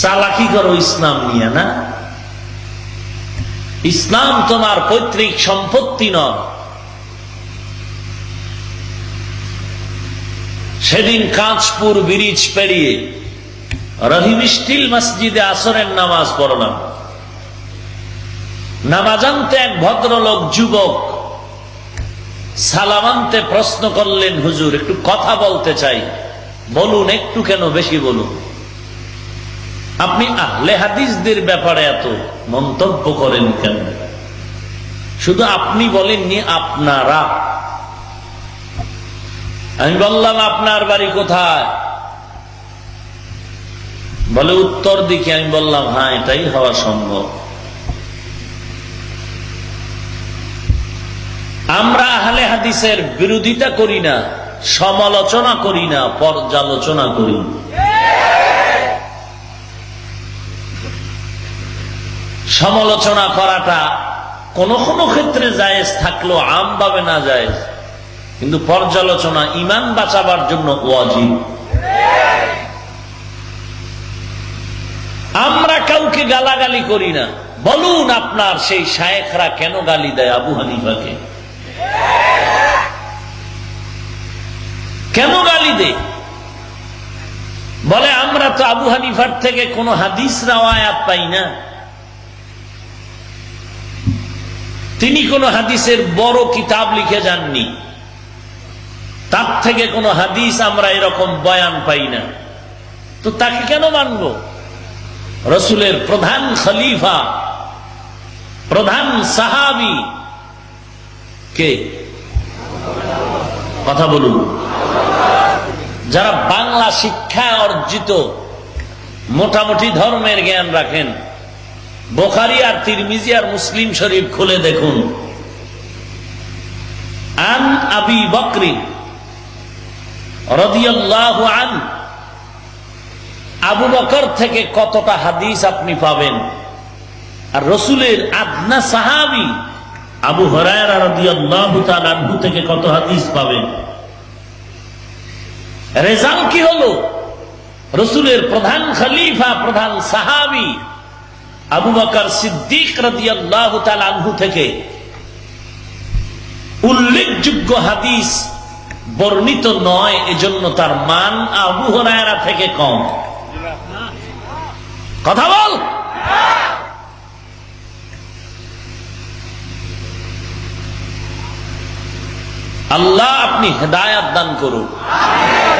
চালাকি করো ইসলাম নিয়ে, না? ইসলাম তোমার পৈতৃক সম্পত্তি নয়। সেদিন কাঁচপুর ব্রিজ পেরিয়ে রহিম স্টিল মসজিদে আসরের নামাজ পড়লাম। নামাজান্তে এক ভদ্রলোক যুবক সালামান্তে প্রশ্ন করলেন, হুজুর, একটু কথা বলতে চাই। বলুন, একটু কেন বেশি বলুন? আপনি আহলে হাদিসদের ব্যাপারে এত মন্তব্য করেন কেন? শুধু আপনি বলেননি আপনারা। আমি বললাম, আপনার বাড়ি কোথায়? বলে উত্তর দিকে আমি বললাম হ্যাঁ এটাই হওয়া সম্ভব। আমরা আহলে হাদিসের বিরোধিতা করি না, সমালোচনা করি না, পর্যালোচনা করি সমালোচনা করাটা কোন কোন ক্ষেত্রে জায়েজ থাকল আম ভাবে না জায়েজ। কিন্তু পর্যালোচনা, ইমান বাঁচাবার জন্য ওয়াজিব। আমরা কাউকে গালাগালি করি না। বলুন আপনার সেই শায়েখরা কেন গালি দেয় আবু হানিফাকে? কেন গালি দে বলে, আমরা তো আবু হানিফার থেকে কোনো হাদিস রাওয়ায়াত পাই না। তিনি কোন হাদিসের বড় কিতাব লিখে যাননি। তার থেকে কোনো হাদিস আমরা এরকম বয়ান পাই না। তো তাকে কেন মানব? রসুলের প্রধান খলিফা, প্রধান সাহাবি কে? কথা বলুন। যারা বাংলা শিক্ষা অর্জিত, মোটামুটি ধর্মের জ্ঞান রাখেন। বোখারি আর তিরমিজি আর মুসলিম শরীফ খুলে দেখুন। আন আবি বকরি রদিয়াল্লাহ আন, আবু বকর থেকে কতটা হাদিস আপনি পাবেন? আর রসুলের আদনা সাহাবি আবু হরায়রা থেকে কত হাদিস পাবেন? রেজাল্ট কি হলো? রসুলের প্রধান খলিফা, প্রধান সাহাবি আবু বকর সিদ্দিক রদিয়াল্লাহু তাআলা আনহু থেকে উল্লেখযোগ্য হাদিস বর্ণিত নয় এজন্য তার মান আবু হরায়রা থেকে কম। কথা বল। আল্লাহ আপনি হেদায়াত দান করুন।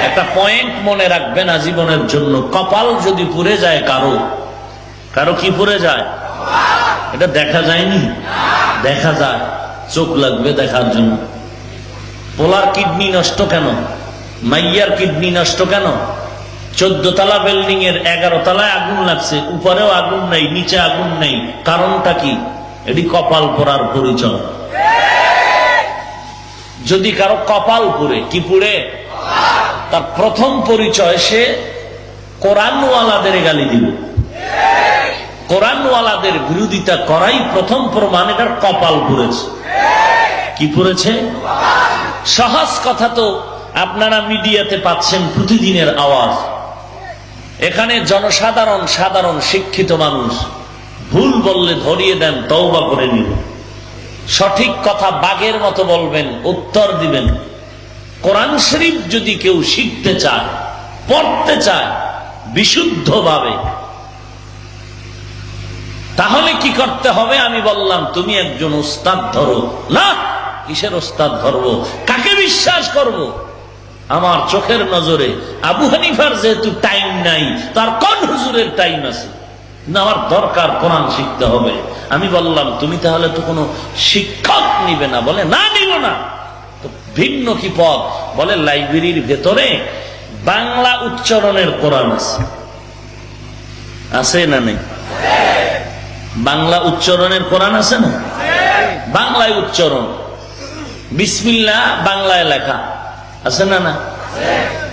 একটা পয়েন্ট মনে রাখবেন আজীবনের জন্য। কপাল যদি পুড়ে যায় কারও কারও কি পুড়ে যায়? এটা দেখা যায়নি? দেখা যায়। চোখ লাগবে দেখার জন্য। পোলার কিডনি নষ্ট কেন? মাইয়ার কিডনি নষ্ট কেন? চোদ্দ তলা বিল্ডিং এর এগারো তলায় আগুন লাগছে। উপরেও আগুন নেই, নিচে আগুন নেই। কারণটা কি? এটি কপাল পরার পরিচয়। যদি কারও কপাল পুড়ে, কি পুড়ে? তার প্রথম পরিচয় সে কোরআনওয়ালাদের গালি দিবে। কোরআনওয়ালাদের বিরোধিতা করাই প্রথম প্রমাণ এটার কপাল পুড়েছে কি পড়েছে সহজ কথা তো আপনারা মিডিয়াতে পাচ্ছেন প্রতিদিনের আওয়াজ। এখানে জনসাধারণ সাধারণ শিক্ষিত মানুষ, ভুল বললে ধরিয়ে দেন, তওবা করে নিন। সঠিক কথা বাগের মতো বলবেন, উত্তর দিবেন। কোরআন শরীফ যদি কেউ শিখতে চায়, পড়তে চায়, বিশুদ্ধভাবে তাহলে কি করতে হবে? আমি বললাম, তুমি একজন ওস্তাদ ধরো। না, কিসের ওস্তাদ ধরবো? কাকে বিশ্বাস করব। আমার চোখের নজরে। আবু হানিফার যেহেতু টাইম নাই, তার কোন হুজুরের টাইম আছে? না, আমার দরকার, কোরআন শিখতে হবে। আমি বললাম, তুমি তাহলে তো কোনো শিক্ষক নিবে না। বলে, না, নিব না। তো ভিন্ন কি পথ? বলে, লাইব্রেরির ভেতরে বাংলা উচ্চারণের কোরআন আছে। আছে না নেই? বাংলা উচ্চারণের কোরআন আছে না? বাংলায় উচ্চারণ। বিসমিল্লা বাংলায় লেখা। আছে না না?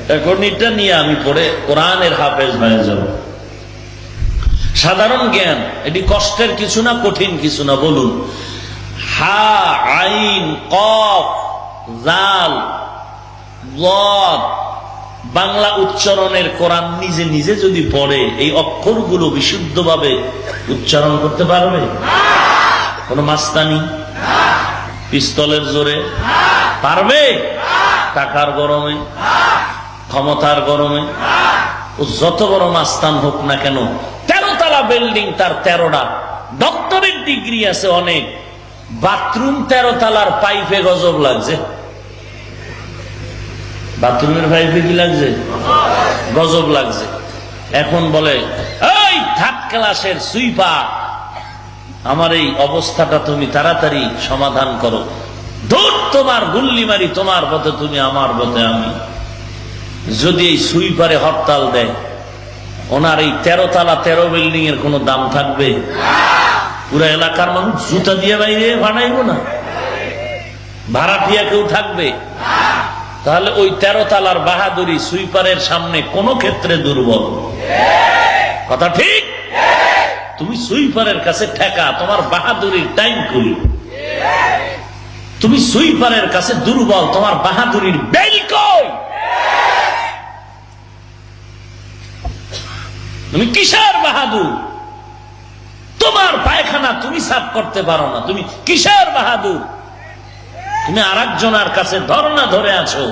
এখন এটা নিয়ে আমি পড়ে কোরআনের হাফেজ হয়ে যাব। সাধারণ জ্ঞান, এটি কষ্টের কিছু না, কঠিন কিছু না, বলুন। হা, আইন, কফ, জাল বাংলা উচ্চারণের কোরআন নিজে নিজে যদি পড়ে, এই অক্ষরগুলো বিশুদ্ধভাবে উচ্চারণ করতে পারবে? কোন মাস্তানি? পিস্তলের জোরে? পারবে? টাকার গরমে? ক্ষমতার গরমে? ও যত বড় মাস্তান হোক না কেন তেরো তালা বিল্ডিং তার তেরোটা। ডক্টরের ডিগ্রি আছে অনেক। বাথরুম তেরো তালার পাইপে গজব লাগছে। বাথরুমের পাইপে কি লাগছে? গজব লাগছে। এখন বলে, এই থার্ড ক্লাসের সুইপা আমার এই অবস্থাটা তুমি তাড়াতাড়ি সমাধান করো। দূর তোমার গুল্লি মারি তোমার পথে তুমি, আমার পথে আমি। যদি এই সুইপারে হরতাল দেয়, ওনার এই তেরো তালা তেরো বিল্ডিং এর কোন দাম থাকবে? পুরো এলাকার মানুষ জুতা দিয়ে বাইরে বানাইব না? ভাড়াটিয়া কেউ থাকবে? তাহলে ওই তেরো তালার বাহাদুরি সুইপারের সামনে কোন ক্ষেত্রে দুর্বল। কথা ঠিক? তুমি সুইপারের কাছে ঠেকা, তোমার বাহাদুরির টাইম করি তুমি সুইপারের কাছে দুর্বল, তোমার বাহাদুরির বেল তুমি কিসের বাহাদুর? তোমার পায়খানা তুমি সাফ করতে পারো না, তুমি কিসের বাহাদুর? তুমি আর একজনের কাছে ধর্ণা ধরে আছো।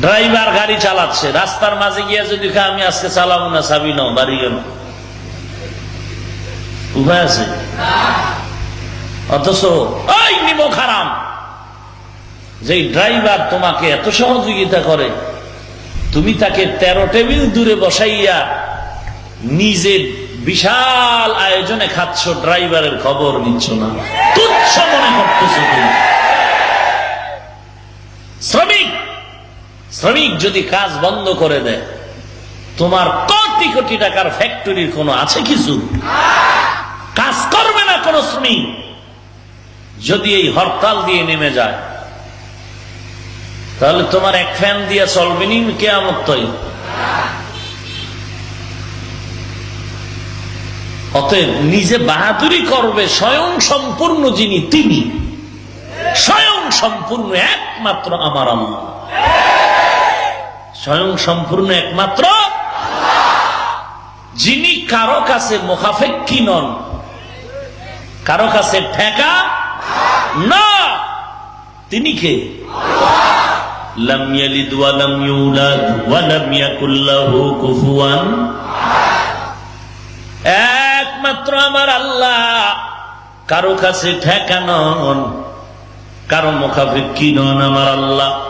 ড্রাইভার গাড়ি চালাচ্ছে, রাস্তার মাঝে গিয়ে যদি আমি আজকে চালাবো না, চাবি নাও, বাড়ি গেল। উপায় আছে? অথচ, ওই, নিম খারাম! যে ড্রাইভার তোমাকে এত সহযোগিতা করে, তুমি তাকে তেরো টেবিল দূরে বসাইয়া নিজে বিশাল আয়োজনে খাচ্ছ, ড্রাইভারের খবর নিচ্ছ না। তুচ্ছ মনে করতেছ শ্রমিক শ্রমিক যদি কাজ বন্ধ করে দেয়, তোমার কোটি কোটি টাকার ফ্যাক্টরির কোনো আছে কিছু কাজ করবে না কোন শ্রমিক। যদি এই হরতাল দিয়ে নেমে যায়, তাহলে তোমার এক ফ্যান দিয়ে চলবে নি, কেয়ামত তৈরি। অতএব নিজে বাহাদুরি করবে স্বয়ং সম্পূর্ণ যিনি তিনি। স্বয়ং সম্পূর্ণ একমাত্র আমার আল্লাহ স্বয়ং সম্পূর্ণ একমাত্র যিনি কারও কাছে মোকাফেক্ষি নন, কারও কাছে ঠেকা না তিনি কে? লাম ইয়ালিদ ওয়া লাম ইউলাদ ওয়া লাম ইয়াকুল লাহু কুফুয়ান। আমার আল্লাহ। কারও কাছে ঠেকা নন, কারও মুখাফিক্ষি নন আমার আল্লাহ।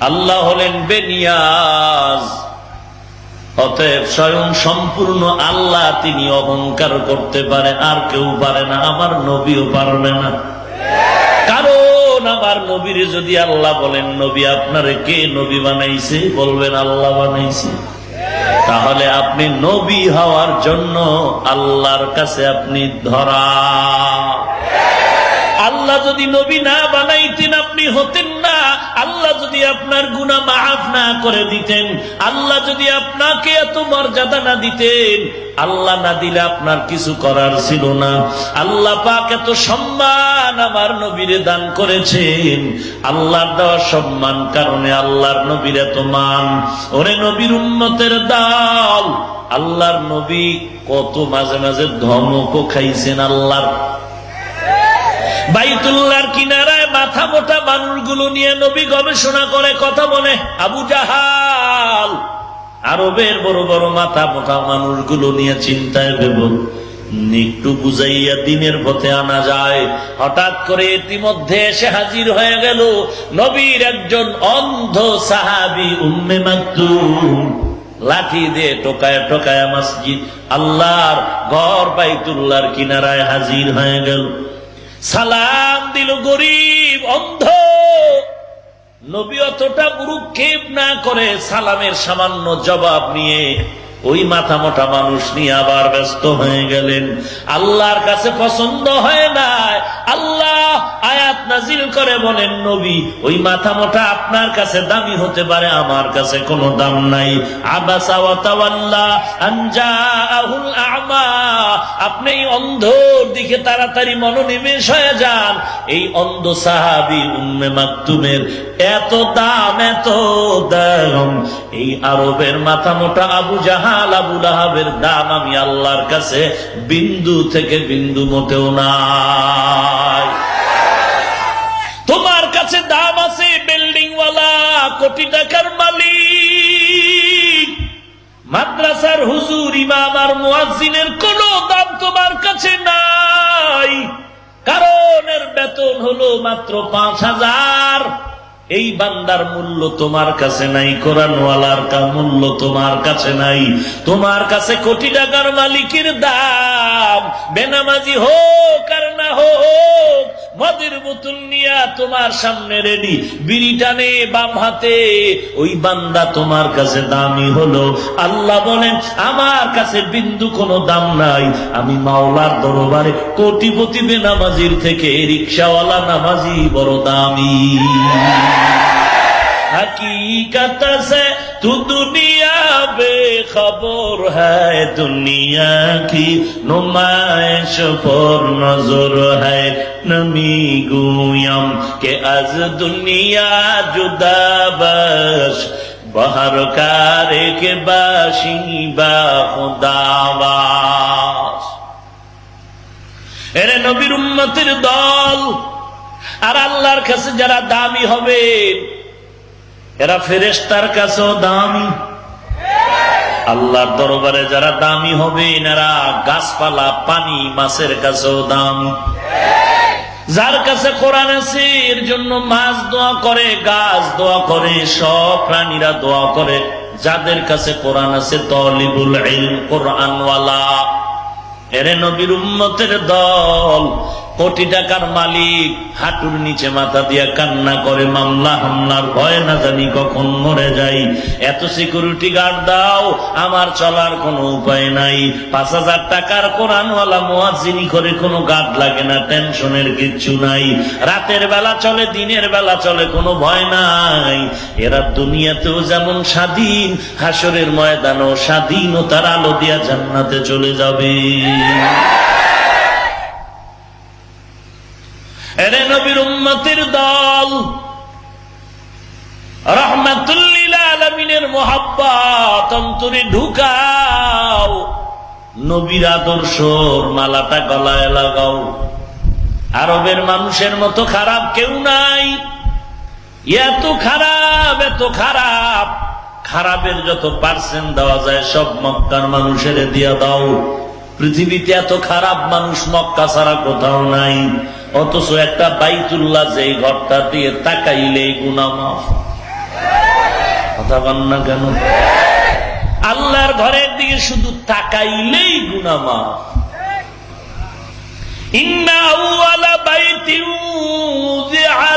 আল্লাহ হলেন বেনিয়াজ। অতএব স্বয়ং সম্পূর্ণ আল্লাহ তিনি অহংকার করতে পারে আর কেউ পারে না। আমার নবীও পারবে না। কারণ আমার নবীর যদি আল্লাহ বলেন, নবী আপনারে কে নবী বানাইছে? বলবেন, আল্লাহ বানাইছে। তাহলে আপনি নবী হওয়ার জন্য আল্লাহর কাছে আপনি ধরা। আল্লাহ যদি নবী না বানাইতেন, আপনি হতেন না। আল্লাহ যদি আপনার গুণা মাফ না করে দিতেন, আল্লাহ যদি আপনাকে এত মর্যাদা না দিতেন, আল্লাহ না দিলে আপনার কিছু করার ছিল না। আল্লাহ পাক এত সম্মান আমার নবীরে দান করেছেন। আল্লাহর দেওয়া সম্মান কারণে আল্লাহর নবীর এত মান। ওরে নবীর উন্নতের দাল, আল্লাহর নবী কত মাঝে মাঝে ধমকও খাইছেন আল্লাহর। বাইতুল্লাহর কিনারায় মাথা মোটা মানুষগুলো নিয়ে নবী গবেষণা করে, কথা বলে, আবু জাহাল। আরবের বড় বড় মাথা মোটা মানুষগুলো নিয়ে চিন্তায় ভেব একটু বুঝাইয়া দিনের পথে আনা যায়। হঠাৎ করে ইতিমধ্যে এসে হাজির হয়ে গেল নবীর একজন অন্ধ সাহাবি, উম্মে মাকতুম লাঠি দিয়ে টোকায় টোকায় মসজিদ, আল্লাহর ঘর বাইতুল্লাহর কিনারায় হাজির হয়ে গেল। সালাম দিল গরিব, অন্ধ। নবী অতটা বুরুক্ষেপ না করে সালামের সামান্য জবাব নিয়ে ওই মাথা মোটা মানুষ নিয়ে আবার ব্যস্ত হয়ে গেলেন। আল্লাহর কাছে পছন্দ হয় না আল্লাহ আয়াত নাজিল করে বলেন, নবী, ওই মাথা মোটা আপনার কাছে দামি হতে পারে, আমার কাছে কোনো দাম নাই। আপনি অন্ধর দিকে তাড়াতাড়ি মনোনিবেশ হয়ে যান। এই অন্ধ সাহাবী উম্মে মাকতুমের এত দাম এত দাম। এই আরবের মাথা মোটা আবু জাহাল, আবু লাহাবের দাম আমি আল্লাহর কাছে বিন্দু থেকে বিন্দু মোটেও নাই তোমার কাছে দাম আছে বিল্ডিং ওয়ালা, কোটি টাকার মালিক। মাদ্রাসার হুজুর, ইমাম আর মুয়াজিনের কোন দাম তোমার কাছে নাই। কারণ এর বেতন হলো মাত্র পাঁচ হাজার। এই বান্দার মূল্য তোমার কাছে নাই, কোরআনওয়ালার মূল্য তোমার কাছে নাই। তোমার কাছে কোটি টাকার মালিকের দাম, বেনামাজি হোক আর না হোক মদের বোতল নিয়া তোমার সামনে রেডি বিড়ি টানে বাম হাতে। ওই বান্দা তোমার কাছে দামি হলো। আল্লাহ বলেন, আমার কাছে বিন্দু কোনো দাম নাই। আমি মাওলার দরবারে কোটিপতি বেনামাজির থেকে রিক্সাওয়ালা নামাজি বড় দামি। তু বে খবর হ্যায় দুনিয়া কি নুমায়শ পর নজর হ্যায় নমি গুয়ম কে আজ দুনিয়া জুদা বস বহার কারে কে বাসি বা খুদাবাস এরে নবীর উন্মতির দল আর আল্লাহর কাছে যারা দামি হবে এরা ফেরেস্তার কাছেও দামি। আল্লাহর দরবারে যারা দামি হবে, এনারা গাছপালা, পানি, মাছের কাছেও দামি। যার কাছে কোরআন আছে, এর জন্য মাছ দোয়া করে, গাছ দোয়া করে, সব প্রাণীরা দোয়া করে। যাদের কাছে কোরআন আছে তলিবুল কোরআনওয়ালা। এরে নবীর উম্মতের দল কোটি টাকার মালিক, হাঁটুর নিচে মাথা দিয়া কান্না করে, মামলা হামলার ভয় না জানি কখন মরে যাই। এত সিকিউরিটি গার্ড দাও, আমার চলার কোনো উপায় নাই। পাঁচ হাজার টাকার কোরআনওয়ালা মোয়াজিনি করে কোনো গার্ড লাগে না, টেনশনের কিচ্ছু নাই। রাতের বেলা চলে, দিনের বেলা চলে, কোনো ভয় নাই। এরা দুনিয়াতেও যেমন স্বাধীন হাসরের ময়দানও স্বাধীনতার আলো দিয়া জান্নাতে চলে যাবে এরে নবীর উম্মতির দল। অন্তরে ঢুকাও। নবীর আদর্শর মালাটা গলায় লাগাও। আরবের মানুষের মতো খারাপ কেউ নাই। এত খারাপ এত খারাপ। খারাপের যত পার্সেন্ট দেওয়া যায়, সব মক্কার মানুষের দিয়া দাও। পৃথিবীতে এত খারাপ মানুষ মক্কা ছাড়া কোথাও নাই। অথচ একটা বাইতুল্লাহ যে ঘরটা দিয়ে তাকাইলে গুনা মাফ। কথা বল না কেন? আল্লাহর ঘরের দিকে শুধু তাকাইলেই গুনা মাফ। ইন্না আউয়ালা বাইতিন উযিআ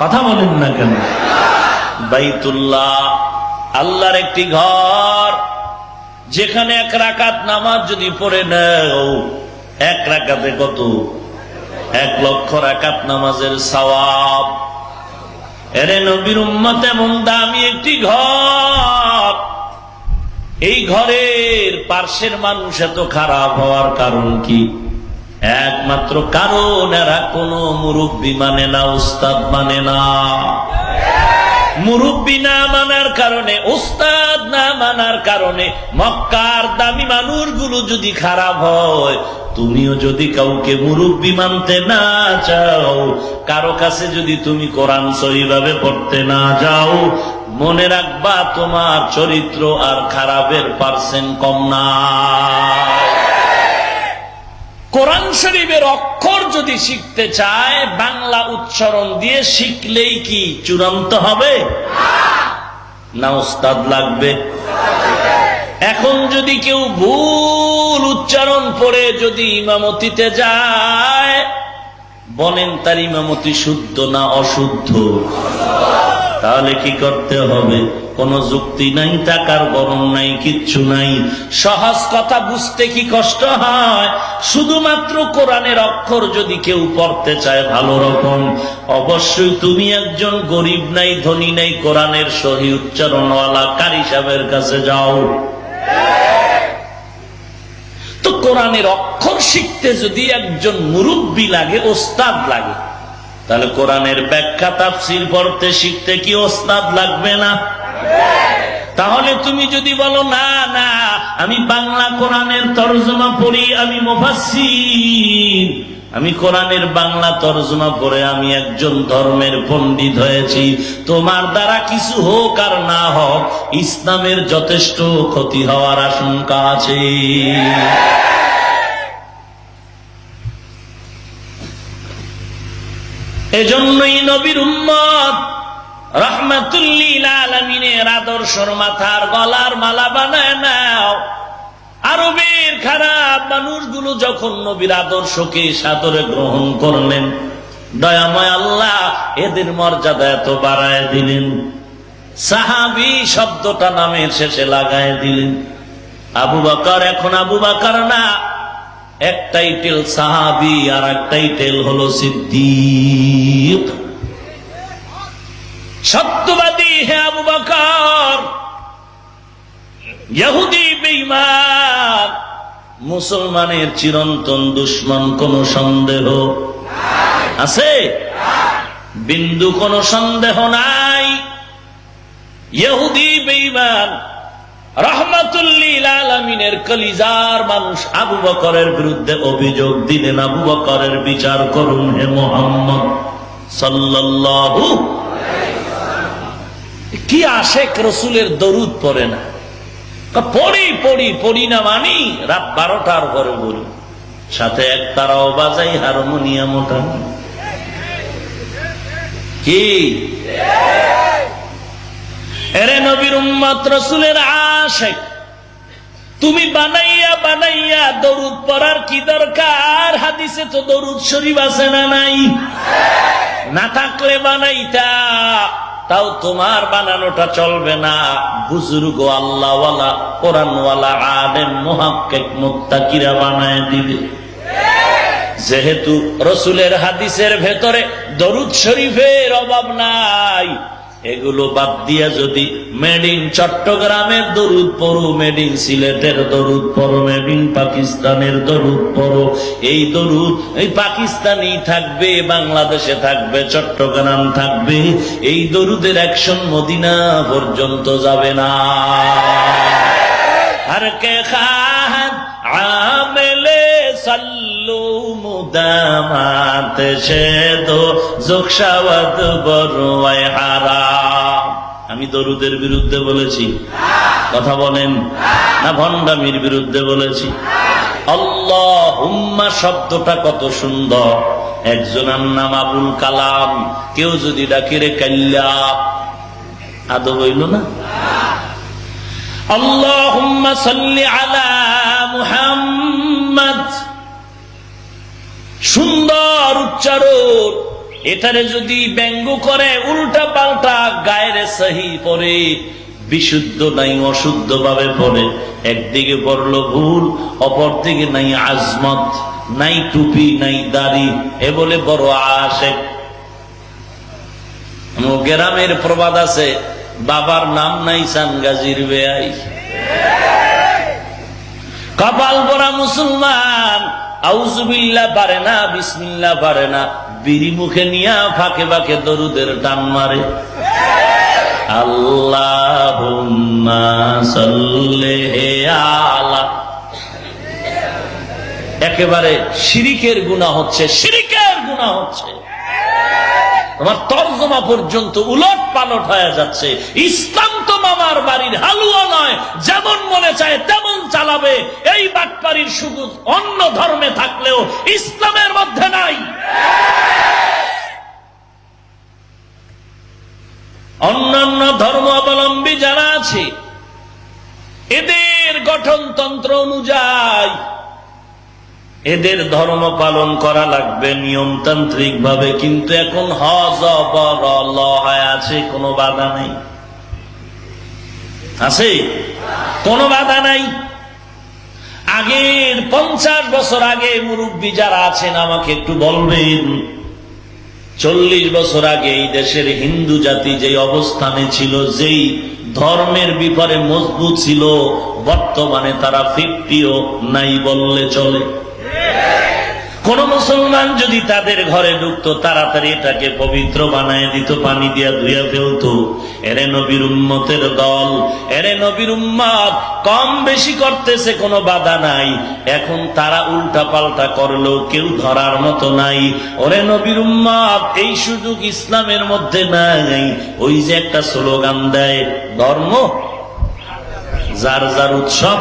কথা বলেন না কেন? বাইতুল্লাহ, আল্লাহর একটি ঘর। যেখানে এক রাকাত নামাজ যদি পড়ে নেও, এক রাকাতে কত? এক লক্ষ রাকাত নামাজের সওয়াব। এরে নবীর উম্মত, এমন দামি একটি ঘর। এই ঘরের পার্শ্বের মানুষ এত খারাপ হওয়ার কারণ কি? একমাত্র কারণ এরা কোন মুরব্বী মানে না, উস্তাদ মানে না। মুরব্বী না মানার কারণে, উস্তাদ না মানার কারণে মক্কার দামি মানুষগুলো যদি খারাপ হয়, তুমিও যদি কাউকে মুরব্বী মানতে না চাও, কারও কাছে যদি তুমি কোরআন সহিভাবে পড়তে না যাও, মনে রাখবা তোমার চরিত্র আর খারাপের পার্সেন্ট কম না। কোরআন শরীফের অক্ষর যদি শিখতে চায়, বাংলা উচ্চারণ দিয়ে শিখলেই কি চূড়ান্ত হবে? না ওস্তাদ লাগবে। এখন যদি কেউ ভুল উচ্চারণ করে যদি ইমামতিতে যায়, বলেন তার ইমামতি শুদ্ধ না অশুদ্ধ? তাহলে কি করতে হবে? কোন যুক্তি নাই, টাকার বরং নাই, কিচ্ছু নাই। সহজ কথা বুঝতে কি কষ্ট হয়? শুধুমাত্র কোরআনের অক্ষর যদি কেউ পড়তে চায়, ভালো রকম। অবশ্যই তুমি একজন গরিব নাই, ধনী নাই, কোরআনের সহি উচ্চারণওয়ালা, কারি সাহেবের কাছে যাও? তো কোরআনের অক্ষর শিখতে যদি একজন মুরব্বী লাগে, ওস্তাদ লাগে তাহলে কোরআনের ব্যাখ্যা তাফসির পড়তে শিখতে কি ওস্তাদ লাগবে না? তাহলে তুমি যদি বলো, না না, আমি বাংলা কোরআনের তর্জমা পড়ি, আমি মুফাসসির। আমি কোরআনের বাংলা তর্জমা পড়ে আমি একজন ধর্মের পণ্ডিত হয়েছি। তোমার দ্বারা কিছু হোক আর না হোক, ইসলামের যথেষ্ট ক্ষতি হওয়ার আশঙ্কা আছে। এজন্যই নবীর উম্মত রহমাতুল্লিল আলমিনের আদর্শর মাথার গলার মালা বানায় নাও। আরবের খারাপ মানুষগুলো যখন নবীর আদর্শকে সাদরে গ্রহণ করলেন, দয়াময় আল্লাহ এদের মর্যাদা এত বাড়ায় দিলেন। সাহাবি শব্দটা নামের শেষে লাগায় দিলেন। আবু বাকার এখন আবু বাকার না এক টাইটেল সাহাবি আর এক টাইটেল হলো সিদ্দিক। সত্যবাদী হে আবু বকর, ইহুদি, বেঈমান, মুসলমানের চিরন্তন দুশ্মন কোন সন্দেহ আছে? বিন্দু কোন সন্দেহ নাই। ইহুদি, বেঈমান রহমাতুল্লিল আলমিনের কলিজার মানুষ আবু বকরের বিরুদ্ধে অভিযোগ দিলেন, আবু বকরের বিচার করুন হে মোহাম্মদ কি আশেক রসুলের দরুদ পড়ে না? পড়ি পড়ি পড়ি না মানি, রাত বারোটার পরে বলি, সাথে এক তারাও বাজাই হারমোনিয়াম ওটা কি? এরে নবীর উম্মত, রসুলের আশেক। তুমি বানাইয়া বানাইয়া দরুদ পড়ার কি দরকার? হাদিসে তো দরুদ শরীফ আছে না নাই? না থাকলে বানাইতা, তাও তোমার বানানোটা চলবে না। বুজুর্গ আল্লাহওয়ালা, কোরআনওয়ালা, আলেম, মোহাক্কেক, মুত্তাকিরা বানায় দিবে। যেহেতু রসুলের হাদিসের ভেতরে দরুদ শরীফের অভাব নাই এগুলো বাদ দিয়া যদি মেড চট্টগ্রামের দরুদ পড়ো মেড সিলেটের দরুদ পড়ো মেড পাকিস্তানের দরুদ পড়ো, এই দরুদ এই পাকিস্তানি থাকবে, বাংলাদেশে থাকবে, চট্টগ্রাম থাকবে, এই দরুদের অ্যাকশন মদিনা পর্যন্ত যাবে না। আর কে খান, আমেলে সাল্লু আমি দরুদের বিরুদ্ধে বলেছি। কথা বলেন। না ভণ্ডামির বিরুদ্ধে বলেছি। আল্লাহ হুম্মা শব্দটা কত সুন্দর। একজনের নাম আবুল কালাম। কেউ যদি ডাকিরে কাল্লা। আদব হইল না? আল্লাহ সাল্লি আলা মুহাম্মদ। সুন্দর উচ্চারণ। এটারে যদি ব্যঙ্গ করে, উল্টা পাল্টা গায়ের সহি পরে, বিশুদ্ধ নাই, অশুদ্ধ ভাবে পড়ে। একদিকে পড়ল ভুল অপর দিকে নাই আজমত, নাই টুপি, নাই দাড়ি, এ বলে বড় আশেক। গ্রামের প্রবাদ আছে, বাবার নাম নাই সান গাজির বেআই কপাল পরা মুসলমান আউজুবিল্লা পারে না বিসমিল্লা পারে না। নিয়া ফাঁকে ফাঁকে দরুদের টান মারে। আল্লাহ আলা। একেবারে শিরিকের গুণা হচ্ছে, শিরিকের গুণা হচ্ছে। তোমার তর্জমা পর্যন্ত উলট পালট হয়ে যাচ্ছে। ইসলাম মামার বাড়ির হালুয়া নয়, যেমন মনে চায় তেমন চালাবে। এই বাটপাড়ির সুযোগ অন্য ধর্মে থাকলেও ইসলামের মধ্যে নাই। অন্যান্য ধর্ম অবলম্বী যারা আছে, এদের গঠনতন্ত্র অনুযায়ী এদের ধর্ম পালন করা লাগবে নিয়মতান্ত্রিক ভাবে কিন্তু এখন হজ আছে কোনো বাধা নেই। আছে? কোনো বাধা নাই। আগের পঞ্চাশ বছর আগে মুরব্বী যারা আছেন, আমাকে একটু বলবেন। চল্লিশ বছর আগে এই দেশের হিন্দু জাতি যে অবস্থানে ছিল, যেই ধর্মের বিপরে মজবুত ছিল, বর্তমানে তারা ফিফটিও নাই বললে চলে। কোন মুসলমান যদি তাদের ঘরে ঢুকতো, তাড়াতাড়ি এটাকে পবিত্র বানায় দিত, পানি দিয়া ধুইয়া ফেলতো। এরে নবীর উম্মতের দল, এরে নবীর উম্মত কম বেশি করতেছে, কোনো বাধা নাই। এখন তারা উল্টা পাল্টা করলেও কেউ ধরার মতো নাই। ওরে নবীর উম্মত এই সুযোগ ইসলামের মধ্যে নাই। ওই যে একটা স্লোগান দেয়, ধর্ম, যার যার উৎসব,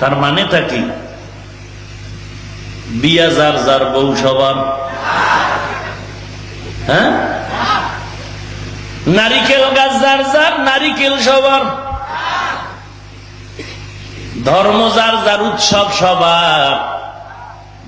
তার মানেটা কি? বিয়া যার যার বউ সবার হ্যাঁ? নারিকেল গাছ যার যার, নারিকেল সবার ধর্ম যার যার, উৎসব সবার।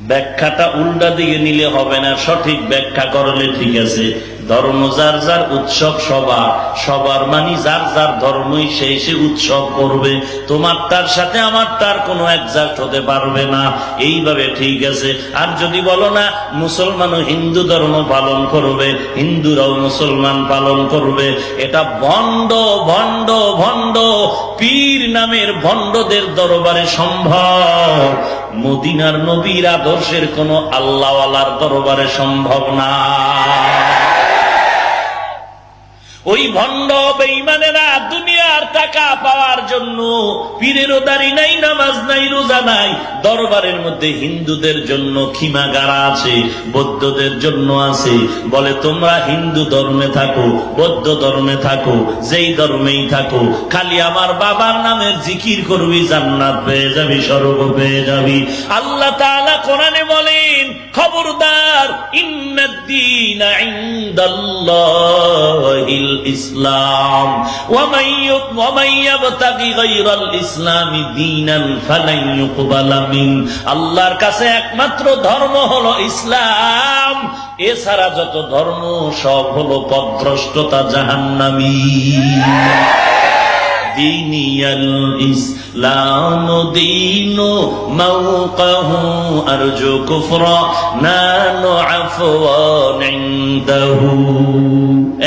ব্যাখ্যাটা উল্টা দিকে নিলে হবে না, সঠিক ব্যাখ্যা করলে ঠিক আছে। ধর্ম যার যার উৎসব সবার সবার মানি যার যার ধর্মই সে সে উৎসব করবে। তোমার তার সাথে আমার তার কোনো একজাক্ট হতে পারবে না। এইভাবে ঠিক আছে। আর যদি বলো না, মুসলমানও হিন্দু ধর্ম পালন করবে, হিন্দুরাও মুসলমান পালন করবে, এটা ভণ্ড ভণ্ড ভণ্ড, পীর নামের ভণ্ডদের দরবারে সম্ভব। মদিনার নবীর আদর্শের কোন আল্লাহওয়ালার দরবারে সম্ভব না। ওই ভণ্ড বেইমানেরা দুনিয়ার টাকা পাওয়ার জন্য পীরেরও দাড়ি নাই, নামাজ নাই, রোজা নাই, দরবারের মধ্যে হিন্দুদের জন্য খিমাগারা আছে, বৌদ্ধদের জন্য আছে। বলে, তোমরা হিন্দু ধর্মে থাকো, বৌদ্ধ ধর্মে থাকো, যেই ধর্মেই থাকো, খালি আমার বাবার নামের জিকির করবি, জান্নাত পেয়ে যাবি, স্বর্গ পেয়ে যাবি। আল্লাহ তাআলা কোরআনে বলেন, খবরদার ইনদাল্লাহিল ইসলাম। ومن ইয়াবতাগি গায়রাল ইসলামি দীনান ফালান ইউকবালা আল্লাহর কাছে একমাত্র ধর্ম হলো ইসলাম। এছাড়া যত ধর্ম সব হলো পদ্রষ্টতা জাহান্নামী। ديني الإسلام دين موقه أرجو كفرا نان عفوا عنده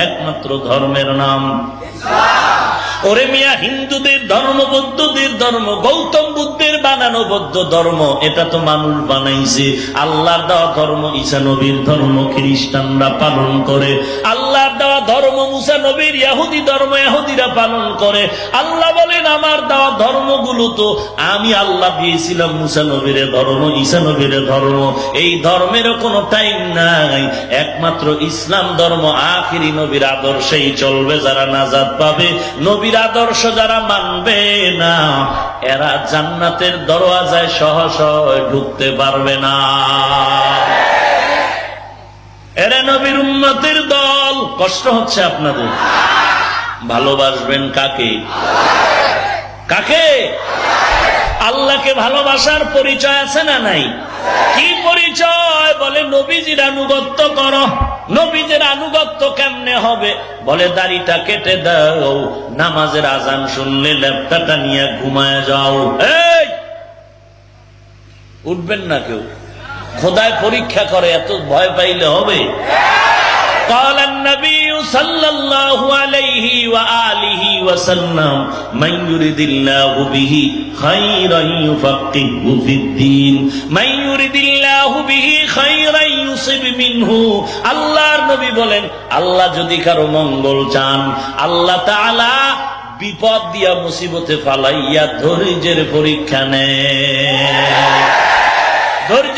একমাত্র ধর্মের নাম ওরে মিয়া, হিন্দুদের ধর্ম, বৌদ্ধদের ধর্ম, গৌতম বুদ্ধের বানানো বৌদ্ধ ধর্ম, এটা তো মানুষ বানাইছে। আল্লাহর দেওয়া ধর্ম ঈসা নবীর ধর্ম, খ্রিস্টানরা পালন করে। আল্লাহর দেওয়া ধর্ম মুসা নবীর ইয়াহুদি ধর্ম ইয়াহুদিরা পালন করে। আল্লাহ বলেন, আমার দেওয়া ধর্মগুলো তো আমি আল্লাহ দিয়েছিলাম মুসা নবীর ধর্ম, ঈসা নবীর ধর্ম। এই ধর্মেরও কোনো টাইম নাই। একমাত্র ইসলাম ধর্ম আখিরি নবীর আদর্শেই চলবে, যারা নাজাদ পাবে। নবীর আদর্শ যারা মানবে না, এরা জান্নাতের দরওয়াজায় সহস ঢুকতে পারবে না। এরা নবীর উন্নতির দল। কষ্ট হচ্ছে আপনাদের। ভালোবাসবেন কাকে? কাকে? আল্লাহকে ভালোবাসার পরিচয় আছে না নাই? কি নবীজির আনুগত্য কর। নবীজের আনুগত্য কেমনে হবে? বলে দাড়িটা কেটে দাও নামাজের আজান শুনলে ল্যাপটাটা নিয়ে ঘুমায় যাও। এই! উঠবেন না কেউ? খোদায় পরীক্ষা করে এত ভয় পাইলে হবে? হ্যাঁ! কালান নবী আল্লাহর নবী বলেন, আল্লাহ যদি কারও মঙ্গল চান, আল্লাহ তালা বিপদ দিয়া মুসিবতে ফালাইয়া ধৈর্যের পরীক্ষা নেয় ধৈর্য